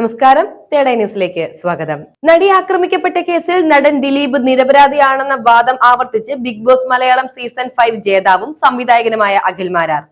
നമസ്കാരം. തേടൈ ന്യൂസിലേക്ക് സ്വാഗതം. നടി ആക്രമിക്കപ്പെട്ട കേസിൽ നടൻ ദിലീപ് നിരപരാധിയാണെന്ന വാദം ആവർത്തിച്ച് Big Boss Malayalam season five ജേതാവും സംവിധായകനുമായ അഖിൽ മാരാർ.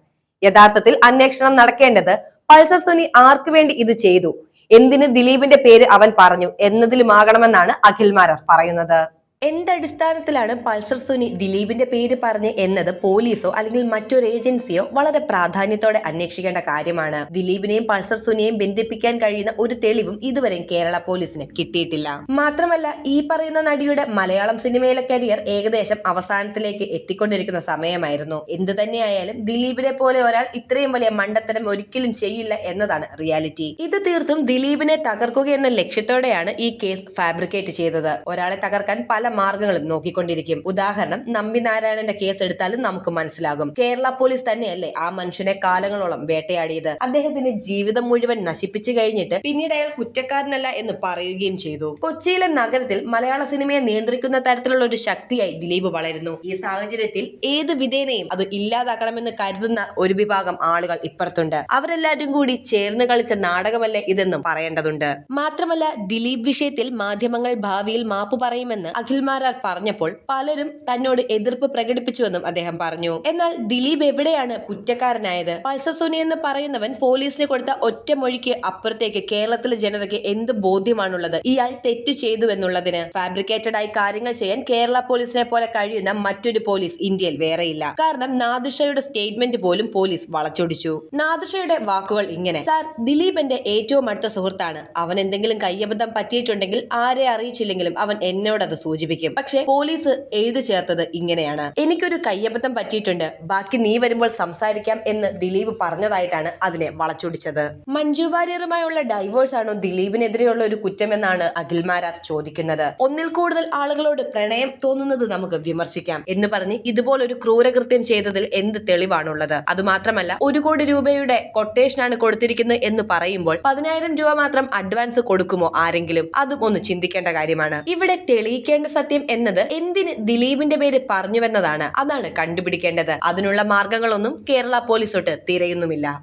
യഥാർത്ഥത്തിൽ അന്വേഷണം നടക്കേണ്ടത് പൾസർ സുനി ആർക്കു വേണ്ടി ഇത് ചെയ്തു? എന്തിന് ദിലീപിന്റെ പേര് അവൻ പറഞ്ഞു എന്നതിലുമാകണമെന്നാണ് അഖിൽ മാരാർ പറയുന്നത്. എന്തടിസ്ഥാനത്തിലാണ് പൾസർ സുനി ദിലീപിന്റെ പേര് പറഞ്ഞ് എന്നത് പോലീസോ അല്ലെങ്കിൽ മറ്റൊരു ഏജൻസിയോ വളരെ പ്രാധാന്യത്തോടെ അന്വേഷിക്കേണ്ട കാര്യമാണ്. ദിലീപിനെയും പൾസർ സുനിയെയും ബന്ധിപ്പിക്കാൻ കഴിയുന്ന ഒരു തെളിവും ഇതുവരെ കേരള പോലീസിന് കിട്ടിയിട്ടില്ല. മാത്രമല്ല ഈ പറയുന്ന നടിയുടെ മലയാളം സിനിമയിലെ കരിയർ ഏകദേശം അവസാനത്തിലേക്ക് എത്തിക്കൊണ്ടിരിക്കുന്ന സമയമായിരുന്നു. എന്തു തന്നെയായാലും ദിലീപിനെ പോലെ ഒരാൾ ഇത്രയും വലിയ മണ്ടത്തരം ഒരിക്കലും ചെയ്യില്ല എന്നതാണ് റിയാലിറ്റി. ഇത് തീർത്തും ദിലീപിനെ തകർക്കുക എന്ന ലക്ഷ്യത്തോടെയാണ് ഈ കേസ് ഫാബ്രിക്കേറ്റ് ചെയ്തത്. ഒരാളെ തകർക്കാൻ പല മാർഗങ്ങളും നോക്കിക്കൊണ്ടിരിക്കും. ഉദാഹരണം നമ്പി നാരായണന്റെ കേസ് എടുത്താലും നമുക്ക് മനസ്സിലാകും. കേരള പോലീസ് തന്നെയല്ലേ ആ മനുഷ്യനെ കാലങ്ങളോളം വേട്ടയാടിയത്. അദ്ദേഹത്തിന്റെ ജീവിതം മുഴുവൻ നശിപ്പിച്ചു കഴിഞ്ഞിട്ട് പിന്നീട് അയാൾ കുറ്റക്കാരനല്ല എന്ന് പറയുകയും ചെയ്തു. കൊച്ചിയിലെ നഗരത്തിൽ മലയാള സിനിമയെ നിയന്ത്രിക്കുന്ന തരത്തിലുള്ള ഒരു ശക്തിയായി ദിലീപ് വളരുന്നു. ഈ സാഹചര്യത്തിൽ ഏത് വിധേനയും അത് ഇല്ലാതാക്കണമെന്ന് കരുതുന്ന ഒരു വിഭാഗം ആളുകൾ ഇപ്പുറത്തുണ്ട്. അവരെല്ലാവരും കൂടി ചേർന്ന് കളിച്ച നാടകമല്ലേ ഇതെന്നും പറയേണ്ടതുണ്ട്. മാത്രമല്ല ദിലീപ് വിഷയത്തിൽ മാധ്യമങ്ങൾ ഭാവിയിൽ മാപ്പ് പറയുമെന്ന് അഖിൽമാരാർ പറഞ്ഞപ്പോൾ പലരും തന്നോട് എതിർപ്പ് പ്രകടിപ്പിച്ചുവെന്നും അദ്ദേഹം പറഞ്ഞു. എന്നാൽ ദിലീപ് എവിടെയാണ് കുറ്റക്കാരനായത്? പൾസർ സുനി എന്ന് പറയുന്നവൻ പോലീസിന് കൊടുത്ത ഒറ്റ മൊഴിക്ക് അപ്പുറത്തേക്ക് കേരളത്തിലെ ജനതയ്ക്ക് എന്ത് ബോധ്യമാണുള്ളത്? ഇയാൾ തെറ്റ് ചെയ്തു എന്നുള്ളതിന് ഫാബ്രിക്കേറ്റഡ് ആയി കാര്യങ്ങൾ ചെയ്യാൻ കേരള പോലീസിനെ പോലെ കഴിയുന്ന മറ്റൊരു പോലീസ് ഇന്ത്യയിൽ വേറെയില്ല. കാരണം നാദിഷയുടെ സ്റ്റേറ്റ്മെന്റ് പോലും പോലീസ് വളച്ചൊടിച്ചു. നാദിഷയുടെ വാക്കുകൾ ഇങ്ങനെ. സാർ ദിലീപ് എന്റെ ഏറ്റവും അടുത്ത സുഹൃത്താണ്. അവൻ എന്തെങ്കിലും കയ്യബദ്ധം പറ്റിയിട്ടുണ്ടെങ്കിൽ ആരെ അറിയിച്ചില്ലെങ്കിലും അവൻ എന്നോടത് അത് സൂചിപ്പിക്കും പക്ഷേ പോലീസ് എഴുതി ചേർത്തത് ഇങ്ങനെയാണ്. എനിക്കൊരു കയ്യബദ്ധം പറ്റിയിട്ടുണ്ട്. ബാക്കി നീ വരുമ്പോൾ സംസാരിക്കാം എന്ന് ദിലീപ് പറഞ്ഞതായിട്ടാണ് അതിനെ വളച്ചൊടിച്ചത്. മഞ്ജു വാര്യറുമായുള്ള ഡൈവോഴ്സ് ആണോ ദിലീപിനെതിരെയുള്ള ഒരു കുറ്റമെന്നാണ് അഖിൽമാരാർ ചോദിക്കുന്നത്. ഒന്നിൽ കൂടുതൽ ആളുകളോട് പ്രണയം തോന്നുന്നത് നമുക്ക് വിമർശിക്കാം എന്ന് പറഞ്ഞ് ഇതുപോലൊരു ക്രൂരകൃത്യം ചെയ്തതിൽ എന്ത് തെളിവാണുള്ളത്? അതുമാത്രമല്ല ഒരു കോടി രൂപയുടെ കൊട്ടേഷനാണ് കൊടുത്തിരിക്കുന്നത് എന്ന് പറയുമ്പോൾ പതിനായിരം രൂപ മാത്രം അഡ്വാൻസ് കൊടുക്കുമോ ആരെങ്കിലും? അതും ഒന്ന് ചിന്തിക്കേണ്ട കാര്യമാണ്. ഇവിടെ തെളിയിക്കേണ്ട സത്യം എന്നത് എന്തിന് ദിലീപിന്റെ പേര് പറഞ്ഞുവെന്നതാണ്. അതാണ് കണ്ടുപിടിക്കേണ്ടത്. അതിനുള്ള മാർഗങ്ങളൊന്നും കേരള പോലീസ് തൊട്ട് തിരയുന്നുമില്ല.